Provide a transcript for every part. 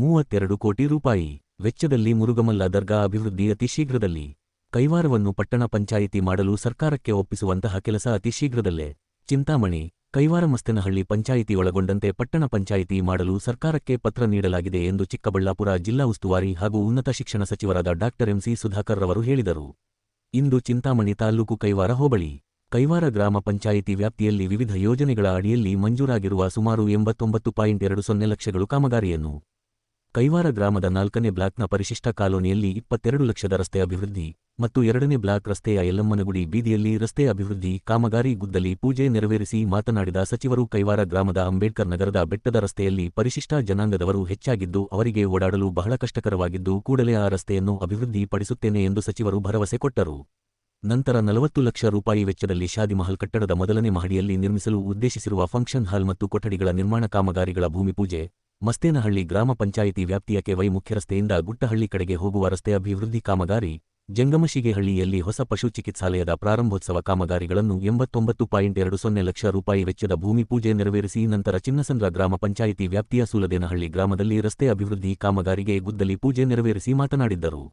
ಮೂವತ್ತೆರಡು ಕೋಟಿ ರೂಪಾಯಿ. ವೆಚ್ಚದಲ್ಲಿ ಮುರುಗಮಲ್ಲ ದರ್ಗಾ ಅಭಿವೃದ್ಧಿ ಅತಿ ಶೀಘ್ರದಲ್ಲಿ ಕೈವಾರವನ್ನು ಪಟ್ಟಣ ಪಂಚಾಯಿತಿ ಮಾಡಲು ಸರ್ಕಾರಕ್ಕೆ ಒಪ್ಪಿಸುವಂತಹ ಕೆಲಸ ಅತಿ ಶೀಘ್ರದಲ್ಲೇ ಚಿಂತಾಮಣಿ, ಕೈವಾರ ಮಸ್ತನಹಳ್ಳಿ ಪಂಚಾಯಿತಿ ಒಳಗೊಂಡಂತೆ ಪಟ್ಟಣ ಪಂಚಾಯಿತಿ ಮಾಡಲು ಸರ್ಕಾರಕ್ಕೆ ಪತ್ರ ನೀಡಲಾಗಿದೆ ಎಂದು ಚಿಕ್ಕಬಳ್ಳಾಪುರ ಜಿಲ್ಲಾ ಉಸ್ತುವಾರಿ ಹಾಗೂ ಉನ್ನತ ಶಿಕ್ಷಣ ಸಚಿವರಾದ ಡಾಕ್ಟರ್ ಎಂಸಿ ಸುಧಾಕರ್ ರವರು ಹೇಳಿದರು. ಇಂದು ಚಿಂತಾಮಣಿ ತಾಲೂಕು ಕೈವಾರ ಹೋಬಳಿ. ಕೈವಾರ ಗ್ರಾಮ ಪಂಚಾಯಿತಿ ವ್ಯಾಪ್ತಿಯಲ್ಲಿ ವಿವಿಧ ಯೋಜನೆಗಳ ಅಡಿಯಲ್ಲಿ ಮಂಜೂರಾಗಿರುವ ಸುಮಾರು ಎಂಬತ್ತೊಂಬತ್ತು ಪಾಯಿಂಟ್ ಎರಡು ಸೊನ್ನೆ ಲಕ್ಷಗಳು ಕಾಮಗಾರಿಯನ್ನು ಕೈವಾರ ಗ್ರಾಮದ ನಾಲ್ಕನೇ ಬ್ಲಾಕ್ನ ಪರಿಶಿಷ್ಟ ಕಾಲೋನಿಯಲ್ಲಿ ಇಪ್ಪತ್ತೆರಡು ಲಕ್ಷದ ರಸ್ತೆ ಅಭಿವೃದ್ಧಿ ಮತ್ತು ಎರಡನೇ ಬ್ಲಾಕ್ ರಸ್ತೆಯ ಯಲ್ಲಮ್ಮನಗುಡಿ ಬೀದಿಯಲ್ಲಿ ರಸ್ತೆ ಅಭಿವೃದ್ಧಿ ಕಾಮಗಾರಿ ಗುದ್ದಲಿ ಪೂಜೆ ನೆರವೇರಿಸಿ ಮಾತನಾಡಿದ ಸಚಿವರು, ಕೈವಾರ ಗ್ರಾಮದ ಅಂಬೇಡ್ಕರ್ ನಗರದ ಬೆಟ್ಟದ ರಸ್ತೆಯಲ್ಲಿ ಪರಿಶಿಷ್ಟ ಜನಾಂಗದವರು ಹೆಚ್ಚಾಗಿದ್ದು ಅವರಿಗೆ ಓಡಾಡಲು ಬಹಳ ಕಷ್ಟಕರವಾಗಿದ್ದು ಕೂಡಲೇ ಆ ರಸ್ತೆಯನ್ನು ಅಭಿವೃದ್ಧಿ ಪಡಿಸುತ್ತೇನೆ ಎಂದು ಸಚಿವರು ಭರವಸೆ ಕೊಟ್ಟರು. ನಂತರ ನಲವತ್ತು ಲಕ್ಷ ರೂಪಾಯಿ ವೆಚ್ಚದಲ್ಲಿ ಶಾದಿಮಹಲ್ ಕಟ್ಟಡದ ಮೊದಲನೇ ಮಹಡಿಯಲ್ಲಿ ನಿರ್ಮಿಸಲು ಉದ್ದೇಶಿಸಿರುವ ಫಂಕ್ಷನ್ ಹಾಲ್ ಮತ್ತು ಕೊಠಡಿಗಳ ನಿರ್ಮಾಣ ಕಾಮಗಾರಿಗಳ ಭೂಮಿ ಪೂಜೆ ಮಸ್ತೇನಹಳ್ಳಿ ಗ್ರಾಮ ಪಂಚಾಯಿತಿ ವ್ಯಾಪ್ತಿಯ ಕೆವೈ ಮುಖ್ಯರಸ್ತೆಯಿಂದ ಗುಟ್ಟಹಳ್ಳಿ ಕಡೆಗೆ ಹೋಗುವ ರಸ್ತೆ ಅಭಿವೃದ್ಧಿ ಕಾಮಗಾರಿ, ಜಂಗಮಶಿಗೆಹಳ್ಳಿಯಲ್ಲಿ ಹೊಸ ಪಶು ಚಿಕಿತ್ಸಾಲಯದ ಪ್ರಾರಂಭೋತ್ಸವ ಕಾಮಗಾರಿಗಳನ್ನು ಎಂಬತ್ತೊಂಬತ್ತು ಪಾಯಿಂಟ್ ಎರಡು ಸೊನ್ನೆ ಲಕ್ಷ ರೂಪಾಯಿ ವೆಚ್ಚದ ಭೂಮಿ ಪೂಜೆ ನೆರವೇರಿಸಿ, ನಂತರ ಚಿನ್ನಸಂದ್ರ ಗ್ರಾಮ ಪಂಚಾಯಿತಿ ವ್ಯಾಪ್ತಿಯ ಸೂಲದೇನಹಳ್ಳಿ ಗ್ರಾಮದಲ್ಲಿ ರಸ್ತೆ ಅಭಿವೃದ್ಧಿ ಕಾಮಗಾರಿಗೆ ಗುದ್ದಲಿ ಪೂಜೆ ನೆರವೇರಿಸಿ ಮಾತನಾಡಿದ್ದರು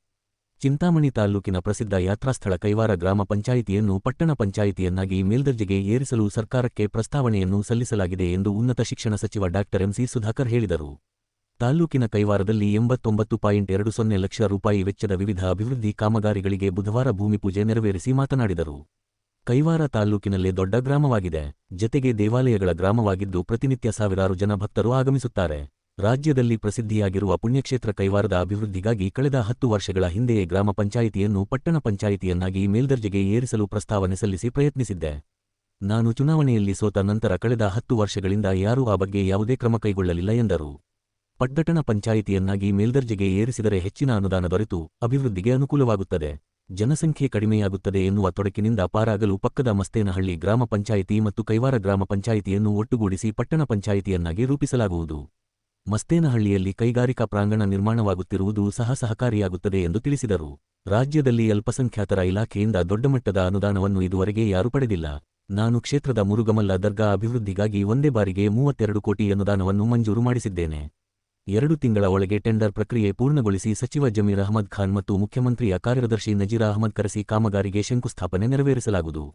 ಚಿಂತಾಮಣಿ ತಾಲ್ಲೂಕಿನ ಪ್ರಸಿದ್ಧ ಯಾತ್ರಾಸ್ಥಳ ಕೈವಾರ ಗ್ರಾಮ ಪಂಚಾಯಿತಿಯನ್ನು ಪಟ್ಟಣ ಪಂಚಾಯಿತಿಯನ್ನಾಗಿ ಮೇಲ್ದರ್ಜೆಗೆ ಏರಿಸಲು ಸರ್ಕಾರಕ್ಕೆ ಪ್ರಸ್ತಾವನೆಯನ್ನು ಸಲ್ಲಿಸಲಾಗಿದೆ ಎಂದು ಉನ್ನತ ಶಿಕ್ಷಣ ಸಚಿವ ಡಾ. ಎಂಸಿ ಸುಧಾಕರ್ ಹೇಳಿದರು. ತಾಲ್ಲೂಕಿನ ಕೈವಾರದಲ್ಲಿ ಎಂಬತ್ತೊಂಬತ್ತು ಪಾಯಿಂಟ್ ಎರಡು ಸೊನ್ನೆ ಲಕ್ಷ ರೂಪಾಯಿ ವೆಚ್ಚದ ವಿವಿಧ ಅಭಿವೃದ್ಧಿ ಕಾಮಗಾರಿಗಳಿಗೆ ಬುಧವಾರ ಭೂಮಿಪೂಜೆ ನೆರವೇರಿಸಿ ಮಾತನಾಡಿದರು. ಕೈವಾರ ತಾಲ್ಲೂಕಿನಲ್ಲೇ ದೊಡ್ಡ ಗ್ರಾಮವಾಗಿದೆ. ಜತೆಗೆ ದೇವಾಲಯಗಳ ಗ್ರಾಮವಾಗಿದ್ದು ಪ್ರತಿನಿತ್ಯ ಸಾವಿರಾರು ಜನ ಭಕ್ತರು ಆಗಮಿಸುತ್ತಾರೆ. ರಾಜ್ಯದಲ್ಲಿ ಪ್ರಸಿದ್ಧಿಯಾಗಿರುವ ಪುಣ್ಯಕ್ಷೇತ್ರ ಕೈವಾರದ ಅಭಿವೃದ್ಧಿಗಾಗಿ ಕಳೆದ ಹತ್ತು ವರ್ಷಗಳ ಹಿಂದೆಯೇ ಗ್ರಾಮ ಪಂಚಾಯಿತಿಯನ್ನು ಪಟ್ಟಣ ಪಂಚಾಯಿತಿಯನ್ನಾಗಿ ಮೇಲ್ದರ್ಜೆಗೆ ಏರಿಸಲು ಪ್ರಸ್ತಾವನೆ ಸಲ್ಲಿಸಿ ಪ್ರಯತ್ನಿಸಿದ್ದೆ. ನಾನು ಚುನಾವಣೆಯಲ್ಲಿ ಸೋತ ನಂತರ ಕಳೆದ ಹತ್ತು ವರ್ಷಗಳಿಂದ ಯಾರೂ ಆ ಬಗ್ಗೆ ಯಾವುದೇ ಕ್ರಮ ಕೈಗೊಳ್ಳಲಿಲ್ಲ ಎಂದರು. ಪಟ್ಟಣ ಪಂಚಾಯಿತಿಯನ್ನಾಗಿ ಮೇಲ್ದರ್ಜೆಗೆ ಏರಿಸಿದರೆ ಹೆಚ್ಚಿನ ಅನುದಾನ ದೊರೆತು, ಅಭಿವೃದ್ಧಿಗೆ ಅನುಕೂಲವಾಗುತ್ತದೆ. ಜನಸಂಖ್ಯೆ ಕಡಿಮೆಯಾಗುತ್ತದೆ ಎನ್ನುವ ತೊಡಕಿನಿಂದ ಪಾರಾಗಲು ಪಕ್ಕದ ಮಸ್ತೇನಹಳ್ಳಿ ಗ್ರಾಮ ಪಂಚಾಯಿತಿ ಮತ್ತು ಕೈವಾರ ಗ್ರಾಮ ಪಂಚಾಯಿತಿಯನ್ನು ಒಟ್ಟುಗೂಡಿಸಿ ಪಟ್ಟಣ ಪಂಚಾಯಿತಿಯನ್ನಾಗಿ ರೂಪಿಸಲಾಗುವುದು. ಮಸ್ತೇನಹಳ್ಳಿಯಲ್ಲಿ ಕೈಗಾರಿಕಾ ಪ್ರಾಂಗಣ ನಿರ್ಮಾಣವಾಗುತ್ತಿರುವುದು ಸಹ ಸಹಕಾರಿಯಾಗುತ್ತದೆ ಎಂದು ತಿಳಿಸಿದರು. ರಾಜ್ಯದಲ್ಲಿ ಅಲ್ಪಸಂಖ್ಯಾತರ ಇಲಾಖೆಯಿಂದ ದೊಡ್ಡಮಟ್ಟದ ಅನುದಾನವನ್ನು ಇದುವರೆಗೆ ಯಾರೂ ಪಡೆದಿಲ್ಲ. ನಾನು ಕ್ಷೇತ್ರದ ಮುರುಗಮಲ್ಲ ದರ್ಗಾ ಅಭಿವೃದ್ಧಿಗಾಗಿ ಒಂದೇ ಬಾರಿಗೆ ಮೂವತ್ತೆರಡು ಕೋಟಿ ಅನುದಾನವನ್ನು ಮಂಜೂರು ಮಾಡಿಸಿದ್ದೇನೆ. ಎರಡು ತಿಂಗಳ ಒಳಗೆ ಟೆಂಡರ್ ಪ್ರಕ್ರಿಯೆ ಪೂರ್ಣಗೊಳಿಸಿ ಸಚಿವ ಜಮೀರ್ ಅಹಮದ್ ಖಾನ್ ಮತ್ತು ಮುಖ್ಯಮಂತ್ರಿಯ ಕಾರ್ಯದರ್ಶಿ ನಜೀರ್ ಅಹಮದ್ ಕರೆಸಿ ಕಾಮಗಾರಿಗೆ ಶಂಕುಸ್ಥಾಪನೆ ನೆರವೇರಿಸಲಾಗುವುದು.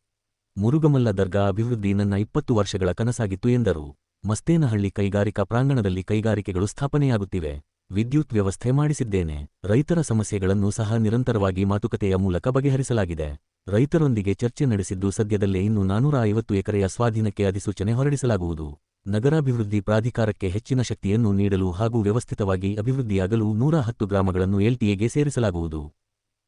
ಮುರುಗಮಲ್ಲ ದರ್ಗಾ ಅಭಿವೃದ್ಧಿ ನನ್ನ ಇಪ್ಪತ್ತು ವರ್ಷಗಳ ಕನಸಾಗಿತ್ತು ಎಂದರು. ಮಸ್ತೇನಹಳ್ಳಿ ಕೈಗಾರಿಕಾ ಪ್ರಾಂಗಣದಲ್ಲಿ ಕೈಗಾರಿಕೆಗಳು ಸ್ಥಾಪನೆಯಾಗುತ್ತಿವೆ. ವಿದ್ಯುತ್ ವ್ಯವಸ್ಥೆ ಮಾಡಿಸಿದ್ದೇನೆ. ರೈತರ ಸಮಸ್ಯೆಗಳನ್ನು ಸಹ ನಿರಂತರವಾಗಿ ಮಾತುಕತೆಯ ಮೂಲಕ ಬಗೆಹರಿಸಲಾಗಿದೆ. ರೈತರೊಂದಿಗೆ ಚರ್ಚೆ ನಡೆಸಿದ್ದು ಸದ್ಯದಲ್ಲೇ ಇನ್ನು ನಾನೂರ ಐವತ್ತು ಎಕರೆಯ ಸ್ವಾಧೀನಕ್ಕೆ ಅಧಿಸೂಚನೆ ಹೊರಡಿಸಲಾಗುವುದು. ನಗರಾಭಿವೃದ್ಧಿ ಪ್ರಾಧಿಕಾರಕ್ಕೆ ಹೆಚ್ಚಿನ ಶಕ್ತಿಯನ್ನು ನೀಡಲು ಹಾಗೂ ವ್ಯವಸ್ಥಿತವಾಗಿ ಅಭಿವೃದ್ಧಿಯಾಗಲು ನೂರ ಹತ್ತು ಗ್ರಾಮಗಳನ್ನು ಎಲ್ಟಿಎಗೆ ಸೇರಿಸಲಾಗುವುದು.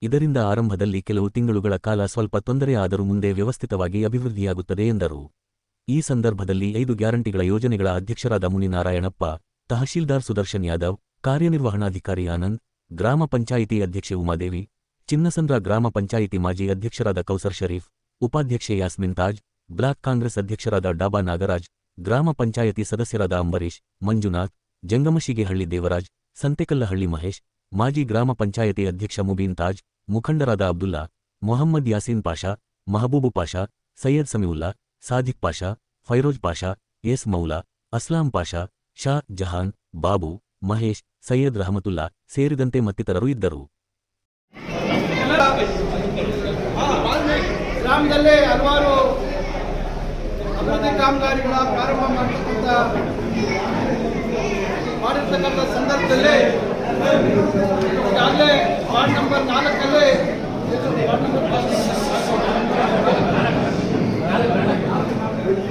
ಇದರಿಂದ ಆರಂಭದಲ್ಲಿ ಕೆಲವು ತಿಂಗಳುಗಳ ಕಾಲ ಸ್ವಲ್ಪ ತೊಂದರೆಯಾದರೂ ಮುಂದೆ ವ್ಯವಸ್ಥಿತವಾಗಿ ಅಭಿವೃದ್ಧಿಯಾಗುತ್ತದೆ ಎಂದರು. ಈ ಸಂದರ್ಭದಲ್ಲಿ ಐದು ಗ್ಯಾರಂಟಿಗಳ ಯೋಜನೆಗಳ ಅಧ್ಯಕ್ಷರಾದ ಮುನಿನಾರಾಯಣಪ್ಪ, ತಹಶೀಲ್ದಾರ್ ಸುದರ್ಶನ್ ಯಾದವ್, ಕಾರ್ಯನಿರ್ವಹಣಾಧಿಕಾರಿ ಆನಂದ್, ಗ್ರಾಮ ಪಂಚಾಯಿತಿ ಅಧ್ಯಕ್ಷೆ ಉಮಾದೇವಿ, ಚಿನ್ನಸಂದ್ರ ಗ್ರಾಮ ಪಂಚಾಯಿತಿ ಮಾಜಿ ಅಧ್ಯಕ್ಷರಾದ ಕೌಸರ್ ಶರೀಫ್, ಉಪಾಧ್ಯಕ್ಷೆ ಯಾಸ್ಮಿನ್ ತಾಜ್, ಬ್ಲಾಕ್ ಕಾಂಗ್ರೆಸ್ ಅಧ್ಯಕ್ಷರಾದ ಡಾಬಾ ನಾಗರಾಜ್, ಗ್ರಾಮ ಪಂಚಾಯಿತಿ ಸದಸ್ಯರಾದ ಅಂಬರೀಶ್ ಮಂಜುನಾಥ್, ಜಂಗಮಶಿಗೆಹಳ್ಳಿ ದೇವರಾಜ್, ಸಂತೆಕಲ್ಲಹಳ್ಳಿ ಮಹೇಶ್, ಮಾಜಿ ಗ್ರಾಮ ಪಂಚಾಯಿತಿ ಅಧ್ಯಕ್ಷ ಮುಬೀನ್ ತಾಜ್, ಮುಖಂಡರಾದ ಅಬ್ದುಲ್ಲಾ, ಮೊಹಮ್ಮದ್ ಯಾಸೀನ್ ಪಾಷಾ, ಮಹಬೂಬು ಪಾಷಾ, ಸೈಯದ್ ಸಮೀವುಲ್ಲಾ ಸಾದಿಕ್ ಪಾಷಾ, ಫೈರೋಜ್ ಪಾಷಾ, ಎಸ್ ಮೌಲಾ, ಅಸ್ಲಾಂ ಪಾಷಾ, ಶಾ ಜಹಾನ್, ಬಾಬು, ಮಹೇಶ್, ಸೈಯದ್ ರಹಮತುಲ್ಲಾ ಸೇರಿದಂತೆ ಮತ್ತಿತರರು ಇದ್ದರು. ಗ್ರಾಮದಲ್ಲಿ ಹಲವಾರು ಅಭಿವೃದ್ಧಿ ಕಾಮಗಾರಿಗಳ ಪ್ರಾರಂಭ ಮಾಡಿರ್ತಕ್ಕಂಥ ಸಂದರ್ಭದಲ್ಲಿ ಈಗಾಗಲೇ ವಾರ್ಡ್ ನಂಬರ್ ನಾಲ್ಕಲ್ಲಿ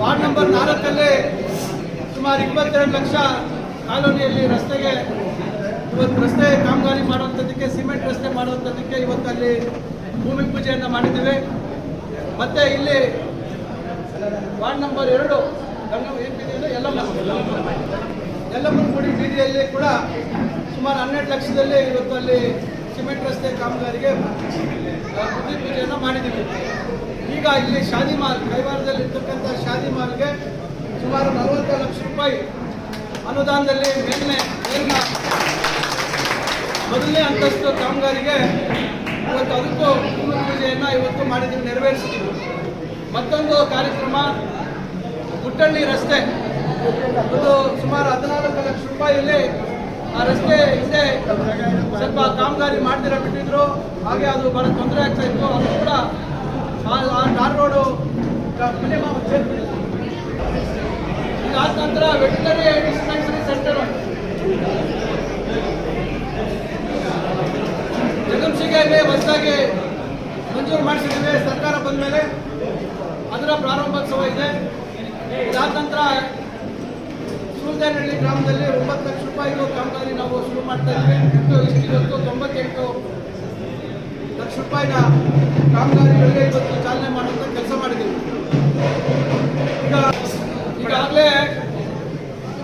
ವಾರ್ಡ್ ನಂಬರ್ ನಾಲ್ಕಲ್ಲಿ ಸುಮಾರು ಇಪ್ಪತ್ತೆರಡು ಲಕ್ಷ ಕಾಲೋನಿಯಲ್ಲಿ ರಸ್ತೆಗೆ ಇವತ್ತು ರಸ್ತೆ ಕಾಮಗಾರಿ ಮಾಡುವಂಥದ್ದಕ್ಕೆ, ಸಿಮೆಂಟ್ ರಸ್ತೆ ಮಾಡುವಂಥದ್ದಕ್ಕೆ ಇವತ್ತು ಅಲ್ಲಿ ಭೂಮಿ ಪೂಜೆಯನ್ನು ಮಾಡಿದ್ದೇವೆ. ಮತ್ತೆ ಇಲ್ಲಿ ವಾರ್ಡ್ ನಂಬರ್ ಎರಡು ಯಲ್ಲಮ್ಮನ ಗುಡಿ ಬೀದಿಯಲ್ಲಿ ಕೂಡ ಸುಮಾರು ಹನ್ನೆರಡು ಲಕ್ಷದಲ್ಲಿ ಇವತ್ತು ಅಲ್ಲಿ ಸಿಮೆಂಟ್ ರಸ್ತೆ ಕಾಮಗಾರಿಗೆ ಭೂಮಿ ಪೂಜೆಯನ್ನು ಮಾಡಿದ್ದೀವಿ. ಈಗ ಇಲ್ಲಿ ಶಾದಿ ಮಾಲ್ ಕೈವಾರದಲ್ಲಿ ಇರ್ತಕ್ಕಂಥ ಶಾದಿ ಮಾಲ್ಗೆ ಸುಮಾರು ನಲವತ್ತು ಲಕ್ಷ ರೂಪಾಯಿ ಅನುದಾನದಲ್ಲಿ ಮೇಲ್ಮೆ ಮೊದಲನೇ ಅಂತಸ್ತು ಕಾಮಗಾರಿಗೆ ಇವತ್ತು ಅದಕ್ಕೂ ಭೂಮಿ ಪೂಜೆಯನ್ನು ಇವತ್ತು ಮಾಡಿದ್ದೀವಿ, ನೆರವೇರಿಸಿದ್ದೀವಿ. ಮತ್ತೊಂದು ಕಾರ್ಯಕ್ರಮ, ಗುಟ್ಟಳ್ಳಿ ರಸ್ತೆ. ಇದು ಸುಮಾರು ಹದಿನಾಲ್ಕು ಲಕ್ಷ ರೂಪಾಯಿಯಲ್ಲಿ ಆ ರಸ್ತೆ ಹಿಂದೆ ಸ್ವಲ್ಪ ಕಾಮಗಾರಿ ಮಾಡ್ತೀರ ಬಿಟ್ಟಿದ್ರು, ಹಾಗೆ ಅದು ಬಹಳ ತೊಂದರೆ ಆಗ್ತಾ ಇತ್ತು, ಅದು ಕೂಡ ಟಾರ್ ರೋಡು ಇದಾದ ನಂತರ ವೆಟನರಿ ಡಿಸ್ಪೆನ್ಸರಿ ಸೆಂಟರ್ ಜಗಂಶಿಗೆಯಲ್ಲಿ ಹೊಸದಾಗಿ ಮಂಜೂರು ಮಾಡಿಸಿದ್ದೇವೆ, ಸರ್ಕಾರ ಬಂದ ಮೇಲೆ ಅದರ ಪ್ರಾರಂಭೋತ್ಸವ ಇದೆ. ಇದಾದ ನಂತರ ಸೂಲ್ದೇನಹಳ್ಳಿ ಗ್ರಾಮದಲ್ಲಿ ಒಂಬತ್ತು ಲಕ್ಷ ರೂಪಾಯಿಗೂ ಕಾಮಗಾರಿ ನಾವು ಶುರು ಮಾಡ್ತಾ ಇದ್ದೀವಿ. ಇಷ್ಟು ಇವತ್ತು ತೊಂಬತ್ತೆಂಟು ಲಕ್ಷ ರೂಪಾಯಿನ ಕಾಮಗಾರಿಗಳಿಗೆ ಇವತ್ತು ಚಾಲನೆ ಮಾಡುವಂಥ ಕೆಲಸ ಮಾಡಿದ್ದೀವಿ. ಈಗ ಈಗಾಗಲೇ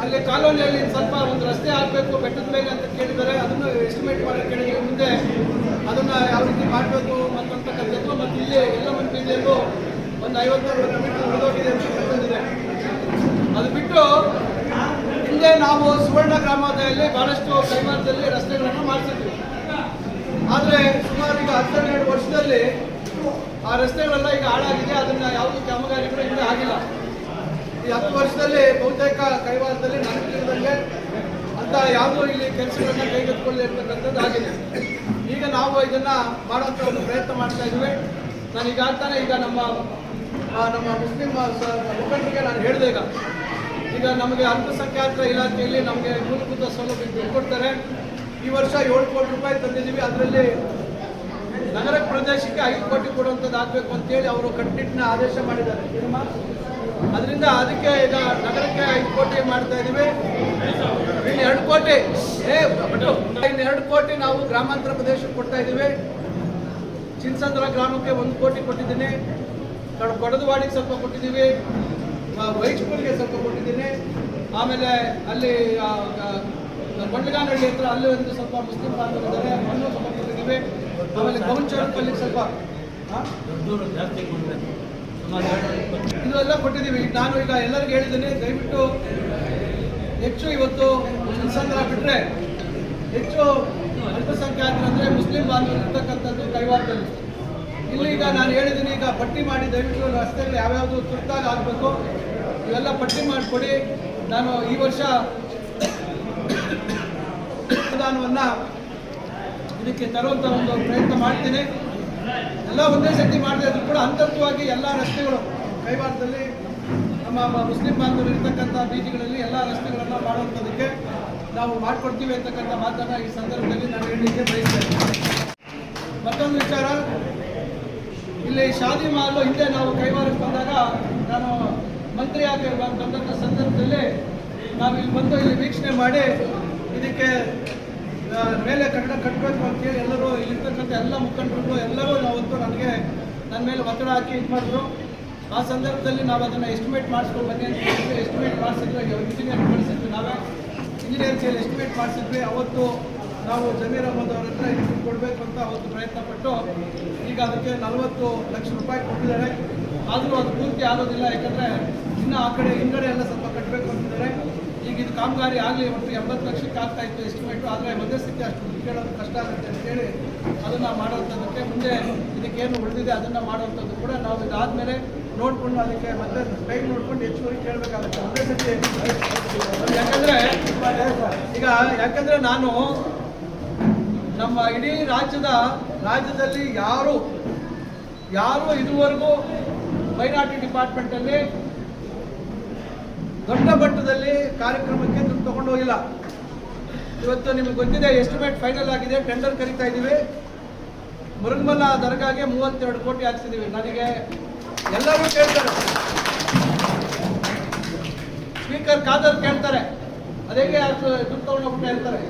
ಅಲ್ಲಿ ಕಾಲೋನಿಯಲ್ಲಿ ಸ್ವಲ್ಪ ಒಂದು ರಸ್ತೆ ಆಗಬೇಕು, ಬೆಟ್ಟದ ಮೇಲೆ ಅಂತ ಕೇಳಿದರೆ ಅದನ್ನು ಎಸ್ಟಿಮೇಟ್ ಮಾಡಿ ಕೇಳಿದ್ರೆ ಮುಂದೆ ಅದನ್ನ ಯಾವ ರೀತಿ ಮಾಡಬೇಕು ಮತ್ತಂತಕ್ಕಂಥದ್ದು ಮತ್ತು ಇಲ್ಲಿ ಎಲ್ಲ ಬೀದಿಯಲ್ಲೂ ಒಂದು ಐವತ್ತು ಅರವತ್ತು ಮೀಟರ್ ಉಳಿದೋಗಿದೆ ಅಂತ ಬಂದಿದೆ ಅದು ಬಿಟ್ಟು ಹಿಂದೆ ನಾವು ಸುವರ್ಣ ಗ್ರಾಮದಲ್ಲಿ ಬಹಳಷ್ಟು ಕೈಮಾರದಲ್ಲಿ ರಸ್ತೆಗಳನ್ನು ಮಾಡಿಸಿದ್ವಿ. ಆದರೆ ಹತ್ತೆರಡು ವರ್ಷದಲ್ಲಿ ಆ ರಸ್ತೆಗಳೆಲ್ಲ ಈಗ ಹಾಳಾಗಿದೆ, ಅದನ್ನ ಯಾವುದೇ ಕಾಮಗಾರಿಗಳು ಇನ್ನೂ ಆಗಿಲ್ಲ. ಈ ಹತ್ತು ವರ್ಷದಲ್ಲಿ ಬಹುತೇಕ ಕೈವಾರದಲ್ಲಿ ತಿಳಿದಂಗೆ ಅಂತ ಯಾವುದೂ ಇಲ್ಲಿ ಕೆಲಸಗಳನ್ನ ಕೈಗೆತ್ತಿಕೊಳ್ಳಿ ಇರ್ತಕ್ಕಂಥದ್ದು ಆಗಿದೆ. ಈಗ ನಾವು ಇದನ್ನ ಮಾಡುವಂತ ಒಂದು ಪ್ರಯತ್ನ ಮಾಡ್ತಾ ಇದ್ವಿ. ನಾನು ಈಗ ಆಗ್ತಾನೆ, ಈಗ ನಮ್ಮ ನಮ್ಮ ಮುಸ್ಲಿಂ ಮುಖಂಡರಿಗೆ ನಾನು ಹೇಳಿದೆ ಈಗ. ಈಗ ನಮಗೆ ಅಲ್ಪಸಂಖ್ಯಾತರ ಇಲಾಖೆಯಲ್ಲಿ ನಮಗೆ ಮೂಲಭೂತ ಸೌಲಭ್ಯ ಕೊಡ್ತಾರೆ. ಈ ವರ್ಷ ಏಳು ಕೋಟಿ ರೂಪಾಯಿ ತಂದಿದ್ದೀವಿ. ಅದರಲ್ಲಿ ನಗರ ಪ್ರದೇಶಕ್ಕೆ ಐದು ಕೋಟಿ ಕೊಡುವಂಥದ್ದು ಆಗಬೇಕು ಅಂತೇಳಿ ಅವರು ಕಟ್ಟಿಟ್ಟಿನ ಆದೇಶ ಮಾಡಿದ್ದಾರೆ? ಅದರಿಂದ ಅದಕ್ಕೆ ಈಗ ನಗರಕ್ಕೆ ಐದು ಕೋಟಿ ಮಾಡ್ತಾ ಇದ್ದೀವಿ. ಇನ್ನು ಎರಡು ಕೋಟಿ. ಇನ್ನು ಎರಡು ಕೋಟಿ ನಾವು ಗ್ರಾಮಾಂತರ ಪ್ರದೇಶಕ್ಕೆ ಕೊಡ್ತಾ ಇದ್ದೀವಿ. ಚಿನ್ಸಂದ್ರ ಗ್ರಾಮಕ್ಕೆ ಒಂದು ಕೋಟಿ ಕೊಟ್ಟಿದ್ದೀನಿ. ಕಡ ಕೊಡದವಾಡಿಗೆ ಸ್ವಲ್ಪ ಕೊಟ್ಟಿದ್ದೀವಿ. ವೈಜ್ಪುರ್ಗೆ ಸ್ವಲ್ಪ ಕೊಟ್ಟಿದ್ದೀನಿ. ಆಮೇಲೆ ಅಲ್ಲಿ ಕೊಂಡಗಾನಹಳ್ಳಿ ಹತ್ರ ಅಲ್ಲಿ ಒಂದು ಸ್ವಲ್ಪ ಮುಸ್ಲಿಂ ಬಾಂಧವರಿದ್ದಾರೆ ಅಲ್ಲೂ ಸ್ವಲ್ಪ ಕೊಟ್ಟಿದ್ದೀವಿ. ಆಮೇಲೆ ಗೌನ್ಚೌಕಲ್ಲಿ ಸ್ವಲ್ಪ? ಇದೆಲ್ಲ ಕೊಟ್ಟಿದ್ದೀವಿ. ನಾನು ಈಗ ಎಲ್ಲರಿಗೂ ಹೇಳಿದ್ದೀನಿ, ದಯವಿಟ್ಟು ಹೆಚ್ಚು ಇವತ್ತು ಜನಸಂಖ್ಯೆ ಬಿಟ್ಟರೆ ಹೆಚ್ಚು ಅಲ್ಪಸಂಖ್ಯಾತರು ಅಂದರೆ ಮುಸ್ಲಿಂ ಬಾಂಧವರು ಇರ್ತಕ್ಕಂಥದ್ದು ಕೈವಾರದಲ್ಲಿ ಇಲ್ಲಿ ಈಗ ನಾನು ಹೇಳಿದ್ದೀನಿ, ಈಗ ಪಟ್ಟಿ ಮಾಡಿ ದಯವಿಟ್ಟು ರಸ್ತೆಯಲ್ಲಿ ಯಾವ್ಯಾವುದು ತುರ್ತಾಗಿ ಆಗಬೇಕು, ಇವೆಲ್ಲ ಪಟ್ಟಿ ಮಾಡಿಕೊಡಿ. ನಾನು ಈ ವರ್ಷ ಅನುದಾನವನ್ನು ಇದಕ್ಕೆ ತರುವಂಥ ಒಂದು ಪ್ರಯತ್ನ ಮಾಡ್ತೀನಿ. ಎಲ್ಲ ಒಂದೇ ಸತಿ ಮಾಡಿದೆ, ಅದು ಕೂಡ ಹಂತವಾಗಿ ಎಲ್ಲ ರಸ್ತೆಗಳು, ಕೈವಾರದಲ್ಲಿ ನಮ್ಮ ಮುಸ್ಲಿಂ ಬಾಂಧವರು ಇರ್ತಕ್ಕಂಥ ಬೀದಿಗಳಲ್ಲಿ ಎಲ್ಲ ರಸ್ತೆಗಳನ್ನು ಮಾಡುವಂಥದಕ್ಕೆ ನಾವು ಮಾಡಿಕೊಡ್ತೀವಿ ಅಂತಕ್ಕಂಥ ಮಾತನ್ನು ಈ ಸಂದರ್ಭದಲ್ಲಿ ನಾನು ಹೇಳಲಿಕ್ಕೆ ಬಯಸ್ತೇನೆ. ಮತ್ತೊಂದು ವಿಚಾರ, ಇಲ್ಲಿ ಶಾದಿ ಮಾಡಲು ಹಿಂದೆ ನಾವು ಕೈವಾರಕ್ಕೆ ಬಂದಾಗ ನಾನು ಮಂತ್ರಿಯಾಗಿ ಬ- ಬಂದಂಥ ಸಂದರ್ಭದಲ್ಲಿ ನಾವು ಇಲ್ಲಿ ಬಂದು ಇಲ್ಲಿ ವೀಕ್ಷಣೆ ಮಾಡಿ, ಇದಕ್ಕೆ ಮೇಲೆ ಕನ್ನಡ ಕಟ್ಟಬೇಕು ಅಂತೇಳಿ ಎಲ್ಲರೂ ಇಲ್ಲಿರ್ತಕ್ಕಂಥ ಎಲ್ಲ ಮುಖಂಡರು ಎಲ್ಲರೂ ಅವತ್ತು ನನಗೆ ನನ್ನ ಮೇಲೆ ಒತ್ತಡ ಹಾಕಿ ಇದು ಮಾಡಿದ್ರು. ಆ ಸಂದರ್ಭದಲ್ಲಿ ನಾವು ಅದನ್ನು ಎಸ್ಟಿಮೇಟ್ ಮಾಡಿಸ್ಕೊಂಡು ಬನ್ನಿ ಅಂತ ಹೇಳಿದ್ವಿ ಎಸ್ಟಿಮೇಟ್ ಮಾಡಿಸಿದ್ರು ಇಂಜಿನಿಯರ್ ಕಳಿಸಿದ್ವಿ ನಾವೇ ಇಂಜಿನಿಯರ್ ಸೇರಿ ಎಸ್ಟಿಮೇಟ್ ಮಾಡಿಸಿದ್ವಿ. ಅವತ್ತು ನಾವು ಜಮೀರ್ ಅಹಮದ್ ಅವ್ರ ಹತ್ರ ಇದು ಕೊಡಬೇಕು ಅಂತ ಅವತ್ತು ಪ್ರಯತ್ನ ಪಟ್ಟು ಈಗ ಅದಕ್ಕೆ ನಲವತ್ತು ಲಕ್ಷ ರೂಪಾಯಿ ಕೊಟ್ಟಿದ್ದಾರೆ. ಆದರೂ ಅದು ಪೂರ್ತಿ ಆಗೋದಿಲ್ಲ. ಯಾಕಂದರೆ ಇನ್ನೂ ಆ ಕಡೆ ಹಿಂಗಡೆ ಎಲ್ಲ ಸ್ವಲ್ಪ ಕಟ್ಟಬೇಕು ಅಂತಿದ್ದಾರೆ. ಈಗ ಇದು ಕಾಮಗಾರಿ ಆಗಲಿ, ಒಟ್ಟು ಎಂಬತ್ತು ಲಕ್ಷಕ್ಕೆ ಆಗ್ತಾ ಇತ್ತು ಎಸ್ಟಿಮೇಟು ಆದರೆ ಮಧ್ಯಸ್ಥಿತಿ ಅಷ್ಟು ಕೇಳೋದು ಕಷ್ಟ ಆಗುತ್ತೆ ಅಂತೇಳಿ ಅದನ್ನು ಮಾಡುವಂಥದ್ದಕ್ಕೆ ಮುಂದೆ ಇದಕ್ಕೇನು ಉಳಿದಿದೆ ಅದನ್ನು ಮಾಡುವಂಥದ್ದು ಕೂಡ ನಾವು ಇದಾದಮೇಲೆ ನೋಡಿಕೊಂಡು ಅದಕ್ಕೆ ಮತ್ತೆ ಟೈಮ್ ನೋಡ್ಕೊಂಡು ಹೆಚ್ಚುವರಿ ಕೇಳಬೇಕಾಗುತ್ತೆ. ಒಂದೇ ಸತಿ ಯಾಕಂದರೆ ಈಗ ಯಾಕಂದರೆ ನಾನು ನಮ್ಮ ಇಡೀ ರಾಜ್ಯದ, ರಾಜ್ಯದಲ್ಲಿ ಯಾರು ಯಾರು ಇದುವರೆಗೂ ಮೈನಾರಿಟಿ ಡಿಪಾರ್ಟ್ಮೆಂಟಲ್ಲಿ ದೊಡ್ಡ ಮಟ್ಟದಲ್ಲಿ ಕಾರ್ಯಕ್ರಮಕ್ಕೆ ದುಡ್ಡು ತಗೊಂಡು ಹೋಗಿಲ್ಲ. ಇವತ್ತು ನಿಮ್ಗೆ ಗೊತ್ತಿದೆ ಎಸ್ಟಿಮೇಟ್ ಫೈನಲ್ ಆಗಿದೆ ಟೆಂಡರ್ ಕರಿತಾ ಇದ್ದೀವಿ. ಮುರುಗಮಲ್ಲ ದರ್ಗಾಗೆ ಮೂವತ್ತೆರಡು ಕೋಟಿ ಹಾಕ್ಸಿದ್ದೀವಿ. ನನಗೆ ಎಲ್ಲರೂ ಕೇಳ್ತಾರೆ. ಸ್ಪೀಕರ್ ಖಾದರ್ ಕೇಳ್ತಾರೆ. ಅದೇ ದುಡ್ಡು ಹೋಗ್ತಾ ಹೇಳ್ತಾರೆ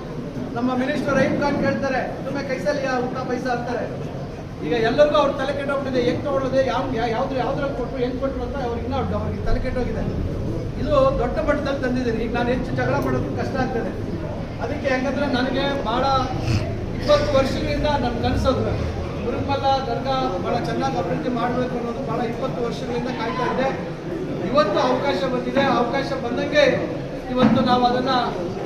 ನಮ್ಮ ಮಿನಿಸ್ಟರ್ ಐಟ್ ಕಾರ್ಡ್ ಕೇಳ್ತಾರೆ. ತುಂಬ ಕೈಸಲ್ಲಿ ಊಟ ಪೈಸಾ ಅಂತಾರೆ. ಈಗ ಎಲ್ಲರಿಗೂ ಅವ್ರು ತಲೆ ಕೆಟ್ಟೋಗ್ಬಿಟ್ಟಿದೆ. ಹೆಂಗ್ ತಗೊಳ್ಳೋದೆ? ಯಾವ ಯಾವ್ದು ಯಾವ್ದ್ರಲ್ಲಿ ಕೊಟ್ಟರು ಹೆಂಗ್ ಕೊಟ್ಟರು ಅಂತ ಅವ್ರು ಇನ್ನೂ ಅವ್ರಿಗೆ ತಲೆ ಕೆಟ್ಟೋಗಿದೆ. ಇದು ದೊಡ್ಡ ಮಟ್ಟದಲ್ಲಿ ತಂದಿದ್ದೀನಿ ಈಗ ನಾನು ಹೆಚ್ಚು ಜಗಳ ಮಾಡೋದು ಕಷ್ಟ ಆಗ್ತದೆ. ಅದಕ್ಕೆ ಹೆಂಗಂದ್ರೆ ನನಗೆ ಭಾಳ ಇಪ್ಪತ್ತು ವರ್ಷಗಳಿಂದ ನನ್ನ ಕನಸದ್ರು ಗುರುಮಲ್ಲ, ದರ್ಗಾ ಭಾಳ ಚೆನ್ನಾಗಿ ಅಭಿವೃದ್ಧಿ ಮಾಡಬೇಕು ಅನ್ನೋದು ಭಾಳ ಇಪ್ಪತ್ತು ವರ್ಷಗಳಿಂದ ಕಾಯ್ತಾ ಇದ್ದೆ ಇವತ್ತು ಅವಕಾಶ ಬಂದಿದೆ. ಅವಕಾಶ ಬಂದಂಗೆ ಇವತ್ತು ನಾವು ಅದನ್ನ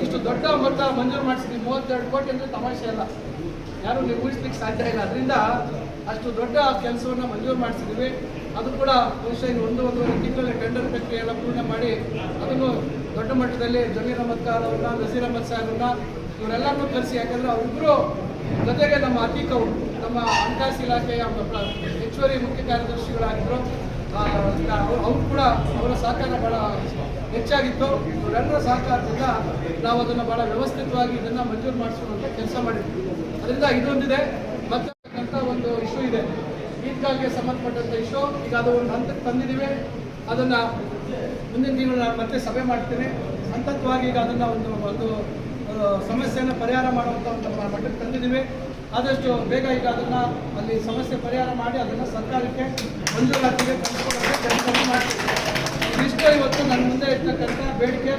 ಇಷ್ಟು ದೊಡ್ಡ ಮೊತ್ತ ಮಂಜೂರು ಮಾಡಿಸಿದ್ವಿ. ಮೂವತ್ತೆರಡು ಕೋಟಿ ಅಂದರೆ ತಮಾಷೆ ಅಲ್ಲ. ಯಾರು ನಿರ್ವಹಿಸ್ಲಿಕ್ಕೆ ಸಾಧ್ಯ ಇಲ್ಲ. ಅದರಿಂದ ಅಷ್ಟು ದೊಡ್ಡ ಕೆಲಸವನ್ನು ಮಂಜೂರು ಮಾಡಿಸಿದ್ದೀವಿ ಅದು ಕೂಡ ಬಹುಶಃ ಇನ್ನು ಒಂದು ಒಂದೂವರೆ ತಿಂಗಳಲ್ಲಿ ಟೆಂಡರ್ ಪ್ರಕ್ರಿಯೆಯನ್ನು ಪೂರ್ಣ ಮಾಡಿ ಅದನ್ನು ದೊಡ್ಡ ಮಟ್ಟದಲ್ಲಿ ಜಮೀರ್ ಅಹಮದ್ ಖಾನ್ ಅವ್ರನ್ನ, ನಸೀರ್ ಅಹಮದ್ ಸಾಹೇಬ್ರನ್ನ ಇವರೆಲ್ಲರನ್ನೂ ಕರೆಸಿ. ಯಾಕಂದರೆ ಅವರಿಬ್ಬರು ಜೊತೆಗೆ ನಮ್ಮ ಅತೀಕ್ ಅವರು ನಮ್ಮ ಹಣಕಾಸು ಇಲಾಖೆಯ ಹೆಚ್ಚುವರಿ ಮುಖ್ಯ ಕಾರ್ಯದರ್ಶಿಗಳಾಗಿದ್ದರು ಅವ್ರು ಕೂಡ ಅವರ ಸಹಕಾರ ಭಾಳ ಹೆಚ್ಚಾಗಿತ್ತು. ಇವರೆಲ್ಲರ ಸಹಕಾರದಿಂದ ನಾವು ಅದನ್ನು ಭಾಳ ವ್ಯವಸ್ಥಿತವಾಗಿ ಇದನ್ನು ಮಂಜೂರು ಮಾಡಿಸುವಂಥ ಕೆಲಸ ಮಾಡಿದ್ವಿ. ಅದರಿಂದ ಇದೊಂದಿದೆ. ಮತ್ತೆ ಒಂದು ಇಶ್ಯೂ ಇದೆ. ಈದ್ಗಾಗೆ ಸಂಬಂಧಪಟ್ಟಂತ ಇಶ್ಯೂ ಈಗ ಅದು ಒಂದು ಹಂತಕ್ಕೆ ತಂದಿದ್ದೀವಿ. ಅದನ್ನ ಮುಂದಿನ ದಿನ ನಾನು ಮತ್ತೆ ಸಭೆ ಮಾಡ್ತೀನಿ. ಹಂತತ್ವಾಗಿ ಈಗ ಅದನ್ನ ಒಂದು ಒಂದು ಸಮಸ್ಯೆಯನ್ನು ಪರಿಹಾರ ಮಾಡುವಂಥ ಒಂದು ಮಟ್ಟಕ್ಕೆ ತಂದಿದ್ದೀವಿ. ಆದಷ್ಟು ಬೇಗ ಈಗ ಅದನ್ನ ಅಲ್ಲಿ ಸಮಸ್ಯೆ ಪರಿಹಾರ ಮಾಡಿ ಅದನ್ನ ಸರ್ಕಾರಕ್ಕೆ ಮಂಜೂರಾತಿಗೆ ಇದಿಷ್ಟು ಇವತ್ತು ನನ್ನ ಮುಂದೆ ಇರ್ತಕ್ಕಂಥ ಬೇಡಿಕೆ.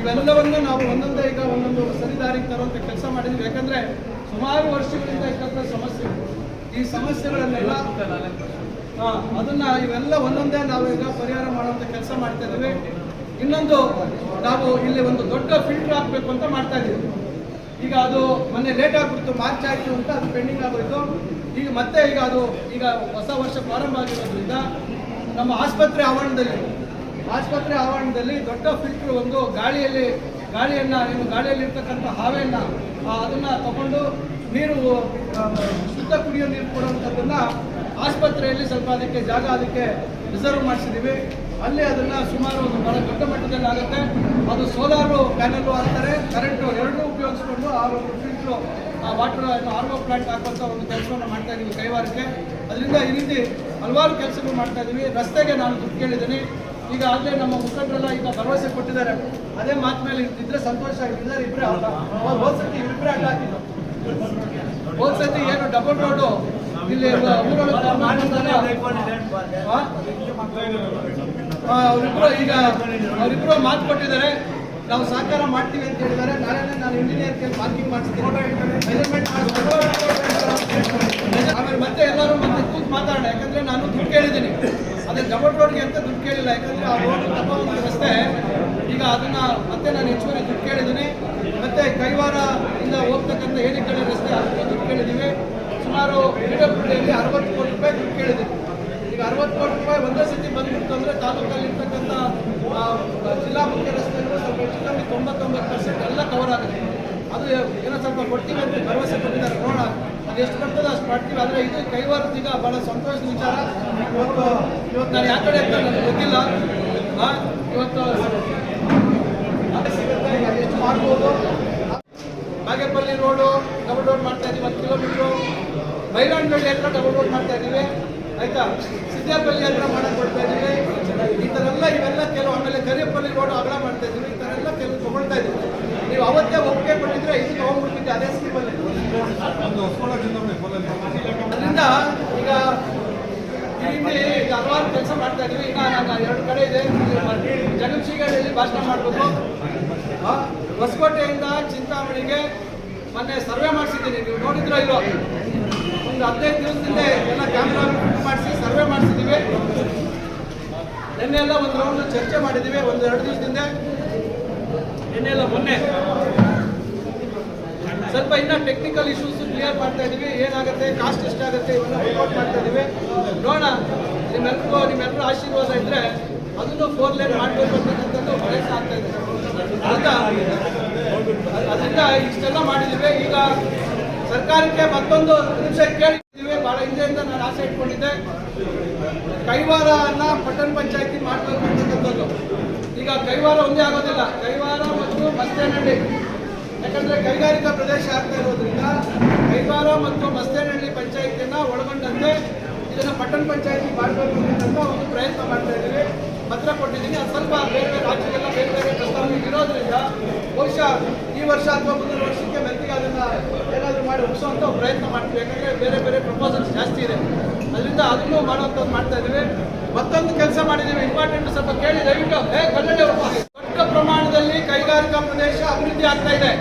ಇವೆಲ್ಲವನ್ನೂ ನಾವು ಒಂದೊಂದೇ ಈಗ ಒಂದೊಂದು ಸರಿದಾರಿಗೆ ತರುವಂಥ ಕೆಲಸ ಮಾಡಿದ್ವಿ ಯಾಕಂದರೆ ಸುಮಾರು ವರ್ಷಗಳಿಂದ ಇರ್ತಕ್ಕಂಥ ಸಮಸ್ಯೆ ಈ ಸಮಸ್ಯೆಗಳನ್ನೆಲ್ಲ ಅದನ್ನ ಇವೆಲ್ಲ ಒಂದೊಂದೇ ನಾವು ಈಗ ಪರಿಹಾರ ಮಾಡುವಂಥ ಕೆಲಸ ಮಾಡ್ತಾ ಇದ್ದೇವೆ. ಇನ್ನೊಂದು, ನಾವು ಇಲ್ಲಿ ಒಂದು ದೊಡ್ಡ ಫಿಲ್ಟರ್ ಹಾಕ್ಬೇಕು ಅಂತ ಮಾಡ್ತಾ ಇದ್ದೀವಿ. ಈಗ ಅದು ಮೊನ್ನೆ ಲೇಟ್ ಆಗ್ಬಿಡ್ತು ಮಾರ್ಚ್ ಆಯಿತು ಅಂತ ಅದು ಪೆಂಡಿಂಗ್ ಆಗೋಯ್ತು. ಈಗ ಮತ್ತೆ ಈಗ ಅದು ಈಗ ಹೊಸ ವರ್ಷ ಪ್ರಾರಂಭ ಆಗಿರೋದ್ರಿಂದ ನಮ್ಮ ಆಸ್ಪತ್ರೆ ಆವರಣದಲ್ಲಿ ಆಸ್ಪತ್ರೆ ಆವರಣದಲ್ಲಿ ದೊಡ್ಡ ಫಿಲ್ಟರ್ ಒಂದು ಗಾಳಿಯಲ್ಲಿ ಗಾಳಿಯನ್ನ ಏನು ಗಾಳಿಯಲ್ಲಿರ್ತಕ್ಕಂಥ ಹಾವೆಯನ್ನ ಅದನ್ನ ತಗೊಂಡು ನೀರು ಶುದ್ಧ ಕುಡಿಯೋ ನೀರು ಕೊಡುವಂಥದ್ದನ್ನು ಆಸ್ಪತ್ರೆಯಲ್ಲಿ ಸ್ವಲ್ಪ ಅದಕ್ಕೆ ಜಾಗ ಅದಕ್ಕೆ ರಿಸರ್ವ್ ಮಾಡಿಸಿದ್ದೀವಿ ಅಲ್ಲಿ ಅದನ್ನ ಸುಮಾರು ಒಂದು ಬಹಳ ದೊಡ್ಡ ಮಟ್ಟದಲ್ಲಿ ಆಗುತ್ತೆ. ಅದು ಸೋಲಾರು ಪ್ಯಾನಲ್ಲು ಹಾಕ್ತಾರೆ. ಕರೆಂಟು ಎರಡೂ ಉಪಯೋಗಿಸ್ಕೊಂಡು ಆ ಒಂದು ಫಿಲ್ಟ್ರು ಆ ವಾಟರ್ ಆರ್ ಒ ಪ್ಲಾಂಟ್ ಹಾಕುವಂಥ ಒಂದು ಕೆಲಸವನ್ನು ಮಾಡ್ತಾ ಇದ್ದೀವಿ ಕೈವಾರಕ್ಕೆ. ಅದರಿಂದ ಈ ರೀತಿ ಹಲವಾರು ಕೆಲಸಗಳು ಮಾಡ್ತಾ ಇದ್ದೀವಿ ರಸ್ತೆಗೆ ನಾನು ದುಡ್ಡು ಕೇಳಿದ್ದೀನಿ. ಈಗ ಆಗಲೇ ನಮ್ಮ ಮುಖಂಡರೆಲ್ಲ ಈಗ ಭರವಸೆ ಕೊಟ್ಟಿದ್ದಾರೆ. ಅದೇ ಮಾತ್ ಮೇಲೆ ಇದ್ರೆ ಸಂತೋಷ ಆಗಿದ್ದಾರೆ ಇಬ್ಬರೇ ಹೋದ್ ಸತಿ ಇಬ್ಬರೇ ಅಡ್ಡ ಹಾಕಿದ್ದು. ಹೋದ್ಸತಿ ಏನು ಡಬಲ್ ರೋಡು ಇಲ್ಲಿ ಅವರಿಬ್ರು ಈಗ ಅವರಿಬ್ರು ಮಾತು ಕೊಟ್ಟಿದ್ದಾರೆ. ನಾವು ಸಹಕಾರ ಮಾಡ್ತೀವಿ ಅಂತ ಹೇಳಿದ್ದಾರೆ. ನಾಳೆ ನಾನು ಇಂಜಿನಿಯರ್ ಕೇಳಿ ಪಾರ್ಕಿಂಗ್ ಮಾಡಿಸ್ತೀನಿ. ಆಮೇಲೆ ಮತ್ತೆ ಎಲ್ಲರೂ ಮತ್ತೆ ಕೂತ್ ಮಾತಾಡೋಣ. ಯಾಕಂದ್ರೆ ನಾನು ದುಡ್ಡು ಕೇಳಿದ್ದೀನಿ. ರೋಡ್ಗೆ ಅಂತ ದುಡ್ಡು ಕೇಳಿಲ್ಲ. ಯಾಕಂದ್ರೆ ಆ ರೋಡ್ ಒಂದು ರಸ್ತೆ. ಈಗ ಅದನ್ನ ಮತ್ತೆ ನಾನು ಹೆಚ್ಚುವರಿ ದುಡ್ಡು ಕೇಳಿದ್ದೀನಿ. ಮತ್ತೆ ಕೈವಾರ ಇಂದ ಹೋಗ್ತಕ್ಕಂಥ ಏನಿಕಡೆ ರಸ್ತೆ ಅದಕ್ಕೆ ದುಡ್ಡು ಕೇಳಿದ್ದೀವಿ. ಸುಮಾರು ಪಿಡಬ್ಲ್ಯೂಡಿಯಲ್ಲಿ ಅರವತ್ತು ಕೋಟಿ ರೂಪಾಯಿ ದುಡ್ಡು ಕೇಳಿದ್ದೀವಿ. ಈಗ ಅರವತ್ತು ಕೋಟಿ ರೂಪಾಯಿ ಒಂದೇ ಸತಿ ಬಂದ್ಬಿಡ್ತು ಅಂದರೆ ತಾಲೂಕಲ್ಲಿ ಇರ್ತಕ್ಕಂಥ ಆ, ಜಿಲ್ಲಾ ಮುಖ್ಯ ರಸ್ತೆಗಳು ಸ್ವಲ್ಪ ಹೆಚ್ಚು ಕಮ್ಮಿ ತೊಂಬತ್ತೊಂಬತ್ತು ಪರ್ಸೆಂಟ್ ಎಲ್ಲ ಕವರ್ ಆಗುತ್ತೆ. ಅದು ಏನೋ ಸ್ವಲ್ಪ ಕೊಡ್ತೀವಿ ಅಂತ ಭರವಸೆ ಕೊಟ್ಟಿದ್ದಾರೆ ನೋಡೋಣ ಅದು ಎಷ್ಟು ಬರ್ತದೆ ಅಷ್ಟು ಮಾಡ್ತೀವಿ. ಆದರೆ ಇದು ಕೈವಾರದ ಈಗ ಭಾಳ ಸಂತೋಷದ ವಿಚಾರ. ಇವತ್ತು ಇವತ್ತು ನಾನು ಯಾವ ಕಡೆ ಗೊತ್ತಿಲ್ಲ ಆ, ಇವತ್ತು ಅದು ಸಿಗುತ್ತೆ ಈಗ ಎಷ್ಟು ಮಾಡ್ಬೋದು ಬಾಗೇಪಲ್ಲಿ ರೋಡು ಡಬಲ್ ರೋಡ್ ಮಾಡ್ತಾ ಇದೀವಿ ಒಂದು ಕಿಲೋಮೀಟ್ರು ಬೈರಾಣಗಳ್ಳಿ ಹತ್ರ ಡಬಲ್ ರೋಡ್ ಮಾಡ್ತಾ ಇದೀವಿ ಆಯ್ತಾ ಸಿದ್ದಾಪಲ್ಲಿ ಹತ್ರ ಮಾಡಕ್ ಕೊಡ್ತಾ ಇದೀವಿ ಈ ಥರ ಎಲ್ಲ ಇವೆಲ್ಲ ಕೆಲವು ಆಮೇಲೆ ಕರಿಯಪಲ್ಲಿ ರೋಡ್ ಅಗಲ ಮಾಡ್ತಾ ಇದೀವಿ ಈ ಥರ ಎಲ್ಲ ಕೆಲವು ತಗೊಳ್ತಾ ಇದೀವಿ ನೀವು ಅವತ್ತೇ ಒಪ್ಪಿಗೆ ಕೊಟ್ಟಿದ್ರೆ ಇದು ತಗೊಂಡ್ಬಿಡ್ತಿದ್ದೆ ಅದೇ ಸ್ಕೀಮಲ್ಲಿ ಅದರಿಂದ ಈಗ ಈ ರೀತಿ ಈಗ ಹಲವಾರು ಕೆಲಸ ಮಾಡ್ತಾ ಇದೀವಿ ಈಗ ನಾನು ಎರಡು ಕಡೆ ಇದೆ ಜಗನ್ಶಿಗಡಲ್ಲಿ ಭಾಷಣ ಮಾಡಬೇಕು ಹೊಸಕೋಟೆಯಿಂದ ಚಿಂತಾಮಣಿಗೆ ಮೊನ್ನೆ ಸರ್ವೆ ಮಾಡಿಸಿದ್ದೀನಿ. ನೀವು ನೋಡಿದ್ರೋ ಇಲ್ಲ ಒಂದು ಹದಿನೈದು ದಿವಸದಿಂದ ಎಲ್ಲ ಕ್ಯಾಮ್ರಾ ಮಾಡಿಸಿ ಸರ್ವೆ ಮಾಡಿಸಿದ್ದೀವಿ. ನಿನ್ನೆಲ್ಲ ಒಂದು ರೌಂಡ್ ಚರ್ಚೆ ಮಾಡಿದ್ದೀವಿ. ಒಂದು ಎರಡು ದಿವಸದಿಂದ ನಿನ್ನೆ ಎಲ್ಲ ಮೊನ್ನೆ. ಸ್ವಲ್ಪ ಇನ್ನ ಟೆಕ್ನಿಕಲ್ ಇಶ್ಯೂಸ್ ಕ್ಲಿಯರ್ ಮಾಡ್ತಾ ಇದೀವಿ. ಏನಾಗುತ್ತೆ? ಕಾಸ್ಟ್ ಎಷ್ಟಾಗುತ್ತೆ ಇವೆಲ್ಲ ರಿಪೋರ್ಟ್ ಮಾಡ್ತಾ ಇದೀವಿ. ನೋಡೋಣ. ನಿಮ್ಮೆಲ್ಲರೂ ನಿಮ್ಮೆಲ್ಲರೂ ಆಶೀರ್ವಾದ ಇದ್ರೆ ಅದನ್ನು ಫೋರ್ ಲೈನ್ ಮಾಡಬೇಕು ಅಂತಕ್ಕಂಥದ್ದು ಪ್ರಯತ್ನ ಆಗ್ತಾ ಇದೆ. ಅದರಿಂದ ಇಷ್ಟೆಲ್ಲ ಮಾಡಿದ್ದೀವಿ. ಈಗ ಸರ್ಕಾರಕ್ಕೆ ಮತ್ತೊಂದು ನಿಮಿಷ ಕೇಳಿದ್ದೀವಿ. ಬಹಳ ಹಿಂದೆಯಿಂದ ನಾನು ಆಸೆ ಇಟ್ಕೊಂಡಿದ್ದೆ. ಕೈವಾರನ್ನ ಪಟ್ಟಣ ಪಂಚಾಯತಿ ಮಾಡಬೇಕು ಅಂತಕ್ಕಂಥದ್ದು. ಈಗ ಕೈವಾರ ಒಂದೇ ಆಗೋದಿಲ್ಲ. ಕೈವಾರ ಮತ್ತು ಮಸ್ತೇನಹಳ್ಳಿ. ಯಾಕಂದ್ರೆ ಕೈಗಾರಿಕಾ ಪ್ರದೇಶ ಆಗ್ತಾ ಇರೋದ್ರಿಂದ ಕೈವಾರ ಮತ್ತು ಮಸ್ತೇನಹಳ್ಳಿ ಪಂಚಾಯತಿಯನ್ನ ಒಳಗೊಂಡಂತೆ ಇದನ್ನ ಪಟ್ಟಣ ಪಂಚಾಯತಿ ಮಾಡಬೇಕು ಒಂದು ಪ್ರಯತ್ನ ಮಾಡ್ತಾ ಇದ್ದೀವಿ. ಪತ್ರ ಕೊಟ್ಟಿದ್ದೀನಿ. ಅದು ಸ್ವಲ್ಪ ಬೇರೆ ಬೇರೆ ರಾಜ್ಯಗೆಲ್ಲ ಬೇರೆ ಬೇರೆ ಪ್ರಸ್ತಾವನೆ ಇರೋದ್ರಿಂದ ಬಹುಶಃ ಈ ವರ್ಷ ಅಥವಾ ಮುಂದಿನ ವರ್ಷಕ್ಕೆ ಮೆತ್ತಿಗೆ ಅದನ್ನ ಏನಾದರೂ ಮಾಡಿ ಉಳಿಸುವಂತ ಪ್ರಯತ್ನ ಮಾಡ್ತೀವಿ. ಯಾಕಂದ್ರೆ ಬೇರೆ ಬೇರೆ ಪ್ರಪೋಸಲ್ಸ್ ಜಾಸ್ತಿ ಇದೆ. ಅದರಿಂದ ಅದನ್ನು ಮಾಡುವಂಥದ್ದು ಮಾಡ್ತಾ ಇದ್ದೀವಿ. ಮತ್ತೊಂದು ಕೆಲಸ ಮಾಡಿದ್ದೀವಿ. ಇಂಪಾರ್ಟೆಂಟ್ ಸ್ವಲ್ಪ ಕೇಳಿ. ದಯವಿಟ್ಟು ಕನ್ನಡ ದೊಡ್ಡ ಪ್ರಮಾಣದಲ್ಲಿ ಕೈಗಾರಿಕಾ ಪ್ರದೇಶ ಅಭಿವೃದ್ಧಿ ಆಗ್ತಾ ಇದೆ.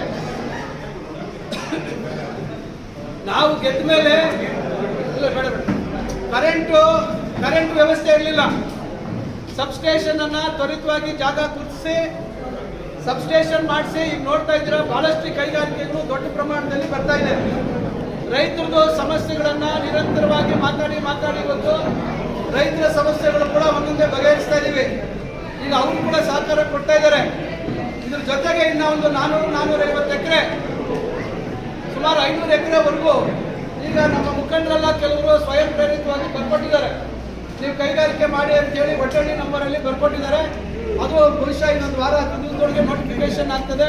ನಾವು ಗೆದ್ದ ಮೇಲೆ ಕರೆಂಟು ಕರೆಂಟ್ ವ್ಯವಸ್ಥೆ ಇರಲಿಲ್ಲ. ಸಬ್ಸ್ಟೇಷನ್ ಅನ್ನ ತ್ವರಿತವಾಗಿ ಜಾಗ ಕುದಿಸಿ ಸಬ್ಸ್ಟೇಷನ್ ಮಾಡಿಸಿ, ಈಗ ನೋಡ್ತಾ ಇದ್ದೀರಾ, ಬಹಳಷ್ಟು ಕೈಗಾರಿಕೆಗಳು ದೊಡ್ಡ ಪ್ರಮಾಣದಲ್ಲಿ ಬರ್ತಾ ಇದೆ. ರೈತರದು ಸಮಸ್ಯೆಗಳನ್ನ ನಿರಂತರವಾಗಿ ಮಾತಾಡಿ ಮಾತಾಡಿ ಇವತ್ತು ರೈತರ ಸಮಸ್ಯೆಗಳು ಕೂಡ ಒಂದೊಂದೇ ಬಗೆಹರಿಸ್ತಾ ಇದೀವಿ. ಈಗ ಅವ್ರು ಕೂಡ ಸಹಕಾರ ಕೊಡ್ತಾ ಇದ್ದಾರೆ. ಇದ್ರ ಜೊತೆಗೆ ಇನ್ನ ಒಂದು ನಾನೂರು ನಾನೂರ ಐವತ್ತು ಎಕರೆ, ಸುಮಾರು ಐನೂರು ಎಕರೆವರೆಗೂ ಈಗ ನಮ್ಮ ಮುಖಂಡರೆಲ್ಲ ಕೆಲವರು ಸ್ವಯಂ ಪ್ರೇರಿತವಾಗಿ ನೀವು ಕೈಗಾರಿಕೆ ಮಾಡಿ ಅಂತೇಳಿ ಒಟ್ಟಳ್ಳಿ ನಂಬರಲ್ಲಿ ಬರ್ಕೊಟ್ಟಿದ್ದಾರೆ. ಅದು ಬಹುಶಃ ಇನ್ನೊಂದು ವಾರ ಹತ್ತು ದಿನದೊಳಗೆ ನೋಟಿಫಿಕೇಶನ್ ಆಗ್ತದೆ.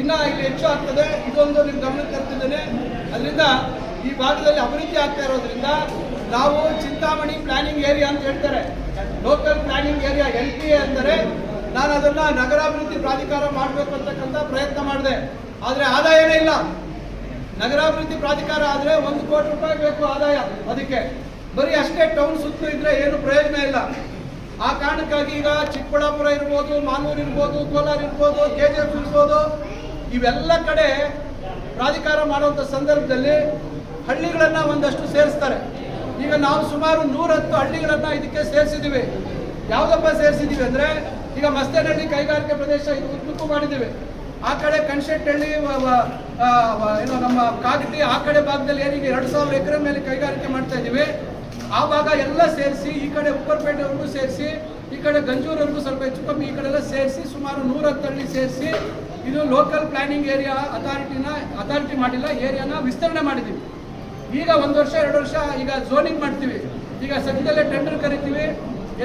ಇನ್ನ ಇಲ್ಲಿ ಹೆಚ್ಚು ಆಗ್ತದೆ. ಇದೊಂದು ನಿಮ್ಮ ಗಮನಕ್ಕೆ ತರ್ತಿದ್ದೇನೆ. ಅದರಿಂದ ಈ ಭಾಗದಲ್ಲಿ ಅಭಿವೃದ್ಧಿ ಆಗ್ತಾ ಇರೋದ್ರಿಂದ ನಾವು ಚಿಂತಾಮಣಿ ಪ್ಲಾನಿಂಗ್ ಏರಿಯಾ ಅಂತ ಹೇಳ್ತಾರೆ. Local planning area L P A ಅಂದರೆ ನಾನು ಅದನ್ನ ನಗರಾಭಿವೃದ್ಧಿ ಪ್ರಾಧಿಕಾರ ಮಾಡಬೇಕು ಅಂತಕ್ಕಂಥ ಪ್ರಯತ್ನ ಮಾಡಿದೆ. ಆದರೆ ಆದಾಯನೇ ಇಲ್ಲ. ನಗರಾಭಿವೃದ್ಧಿ ಪ್ರಾಧಿಕಾರ ಆದರೆ ಒಂದು ಕೋಟಿ ರೂಪಾಯಿ ಬೇಕು ಆದಾಯ ಅದಕ್ಕೆ. ಬರೀ ಅಷ್ಟೇ ಟೌನ್ ಸುತ್ತು ಇದ್ರೆ ಏನು ಪ್ರಯೋಜನ ಇಲ್ಲ. ಆ ಕಾರಣಕ್ಕಾಗಿ ಈಗ ಚಿಕ್ಕಬಳ್ಳಾಪುರ ಇರ್ಬೋದು ಮಾಲೂರು ಇರ್ಬೋದು, ಕೋಲಾರ ಇರ್ಬೋದು ಕೆ ಜಿ ಎಫ್ ಇರ್ಬೋದು, ಇವೆಲ್ಲ ಕಡೆ ಪ್ರಾಧಿಕಾರ ಮಾಡುವಂಥ ಸಂದರ್ಭದಲ್ಲಿ ಹಳ್ಳಿಗಳನ್ನು ಒಂದಷ್ಟು ಸೇರಿಸ್ತಾರೆ. ಈಗ ನಾವು ಸುಮಾರು ನೂರತ್ತು ಹಳ್ಳಿಗಳನ್ನು ಇದಕ್ಕೆ ಸೇರಿಸಿದ್ದೀವಿ ಯಾವುದಪ್ಪ ಸೇರಿಸಿದ್ದೀವಿ ಅಂದರೆ, ಈಗ ಮಸ್ತೇನಹಳ್ಳಿ ಕೈಗಾರಿಕೆ ಪ್ರದೇಶ ಇದು ಉದ್ದುಕು ಮಾಡಿದ್ದೀವಿ ಆ ಕಡೆ ಕನ್ಶೆಟ್ಟಹಳ್ಳಿ ಏನು ನಮ್ಮ ಕಾಗಟಿ ಆ ಕಡೆ ಭಾಗದಲ್ಲಿ ಏನೀಗ ಎರಡು ಸಾವಿರ ಎಕರೆ ಮೇಲೆ ಕೈಗಾರಿಕೆ ಮಾಡ್ತಾ ಇದ್ದೀವಿ ಆ ಭಾಗ ಎಲ್ಲ ಸೇರಿಸಿ ಈ ಕಡೆ ಉಪ್ಪರಪೇಟೆವರೆಗೂ ಸೇರಿಸಿ, ಈ ಕಡೆ ಗಂಜೂರವರೆಗೂ ಸ್ವಲ್ಪ ಹೆಚ್ಚು ಕಮ್ಮಿ ಈ ಕಡೆ ಎಲ್ಲ ಸೇರಿಸಿ ಸುಮಾರು ನೂರತ್ತು ಹಳ್ಳಿ ಸೇರಿಸಿ ಇದು ಲೋಕಲ್ ಪ್ಲಾನಿಂಗ್ ಏರಿಯಾ ಅಥಾರಿಟಿನ ಅಥಾರಿಟಿ ಮಾಡಿಲ್ಲ ಏರಿಯಾನ ವಿಸ್ತರಣೆ ಮಾಡಿದ್ದೀವಿ. ಈಗ ಒಂದು ವರ್ಷ, ಎರಡು ವರ್ಷ ಈಗ ಝೋನಿಂಗ್ ಮಾಡ್ತೀವಿ. ಈಗ ಸದ್ಯದಲ್ಲೇ ಟೆಂಡರ್ ಕರಿತೀವಿ.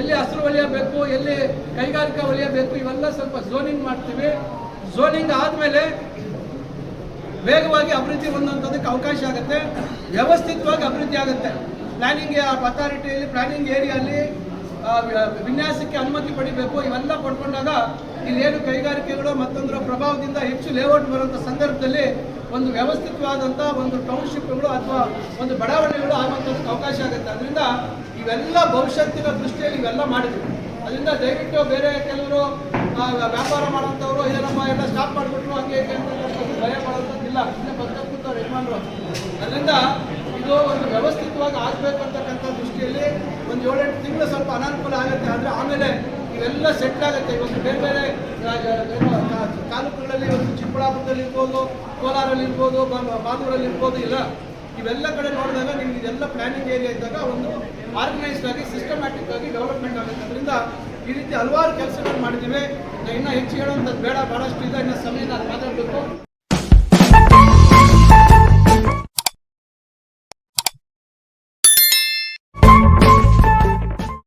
ಎಲ್ಲಿ ಹಸಿರು ಬೇಕು ಎಲ್ಲಿ ಕೈಗಾರಿಕಾ ವಲಯ ಬೇಕು ಇವೆಲ್ಲ ಸ್ವಲ್ಪ ಝೋನಿಂಗ್ ಮಾಡ್ತೀವಿ. ಝೋನಿಂಗ್ ಆದಮೇಲೆ ವೇಗವಾಗಿ ಅಭಿವೃದ್ಧಿ ಹೊಂದುವಂಥದ್ದಕ್ಕೆ ಅವಕಾಶ ಆಗುತ್ತೆ. ವ್ಯವಸ್ಥಿತವಾಗಿ ಅಭಿವೃದ್ಧಿ ಆಗುತ್ತೆ. ಪ್ಲಾನಿಂಗ್ ಅಥಾರಿಟಿಯಲ್ಲಿ, ಪ್ಲಾನಿಂಗ್ ಏರಿಯಲ್ಲಿ ವಿನ್ಯಾಸಕ್ಕೆ ಅನುಮತಿ ಪಡಿಬೇಕು. ಇವೆಲ್ಲ ಪಡ್ಕೊಂಡಾಗ ಇಲ್ಲೇನು ಕೈಗಾರಿಕೆಗಳು ಮತ್ತೊಂದರ ಪ್ರಭಾವದಿಂದ ಹೆಚ್ಚು ಲೇಔಟ್ ಬರುವಂಥ ಸಂದರ್ಭದಲ್ಲಿ ಒಂದು ವ್ಯವಸ್ಥಿತವಾದಂಥ ಒಂದು ಟೌನ್ಶಿಪ್ಗಳು ಅಥವಾ ಒಂದು ಬಡಾವಣೆಗಳು ಆಗುವಂಥದ್ದಕ್ಕೆ ಅವಕಾಶ ಆಗುತ್ತೆ. ಅದರಿಂದ ಇವೆಲ್ಲ ಭವಿಷ್ಯತ್ತಿನ ದೃಷ್ಟಿಯಲ್ಲಿ ಇವೆಲ್ಲ ಮಾಡಿದ್ವಿ ಅದರಿಂದ ದಯವಿಟ್ಟು ಬೇರೆ ಕೆಲವರು ವ್ಯಾಪಾರ ಮಾಡುವಂಥವ್ರು ಏನಮ್ಮ ಎಲ್ಲ ಸ್ಟಾಪ್ ಮಾಡಿಬಿಟ್ರು, ಹಂಗೆ ಹೇಗೆ ಅಂತ ಭಯ ಇನ್ನೇ ಬರ್ತಕ್ಕಂಥವ್ರು ಯಜಮಾನರು. ಅದರಿಂದ ಇದು ಒಂದು ವ್ಯವಸ್ಥಿತವಾಗಿ ಆಗಬೇಕು ಅಂತಕ್ಕಂಥ ದೃಷ್ಟಿಯಲ್ಲಿ ಒಂದು ಏಳೆಂಟು ತಿಂಗಳು ಸ್ವಲ್ಪ ಅನಾನುಕೂಲ ಆಗುತ್ತೆ. ಆದರೆ ಆಮೇಲೆ ಇವೆಲ್ಲ ಸೆಟ್ ಆಗುತ್ತೆ. ಇವತ್ತು ಬೇರೆ ಬೇರೆ ತಾಲೂಕುಗಳಲ್ಲಿ ಇವತ್ತು ಚಿಕ್ಕಬಳ್ಳಾಪುರದಲ್ಲಿ ಇರ್ಬೋದು, ಕೋಲಾರಲ್ಲಿ ಇರ್ಬೋದು ಬಾಗೂರಲ್ಲಿ ಇರ್ಬೋದು, ಇಲ್ಲ. ಇವೆಲ್ಲ ಕಡೆ ನೋಡಿದಾಗ ನಿಮ್ಗೆ ಇದೆಲ್ಲ ಪ್ಲಾನಿಂಗ್ ಏರಿಯಾ ಇದ್ದಾಗ ಒಂದು ಆರ್ಗನೈಸ್ಡ್ ಆಗಿ ಸಿಸ್ಟಮ್ಯಾಟಿಕ್ ಆಗಿ ಡೆವಲಪ್ಮೆಂಟ್ ಆಗುತ್ತೆ. ಅದರಿಂದ ಈ ರೀತಿ ಹಲವಾರು ಕೆಲಸಗಳು ಮಾಡಿದ್ದೀವಿ. ಇನ್ನೂ ಹೆಚ್ಚು ಹೇಳುವಂಥದ್ದು ಬೇಡ ಭಾಳಷ್ಟು ಇದೆ. ಇನ್ನು ಸಮಯ ನಾನು ಮಾತಾಡಬೇಕು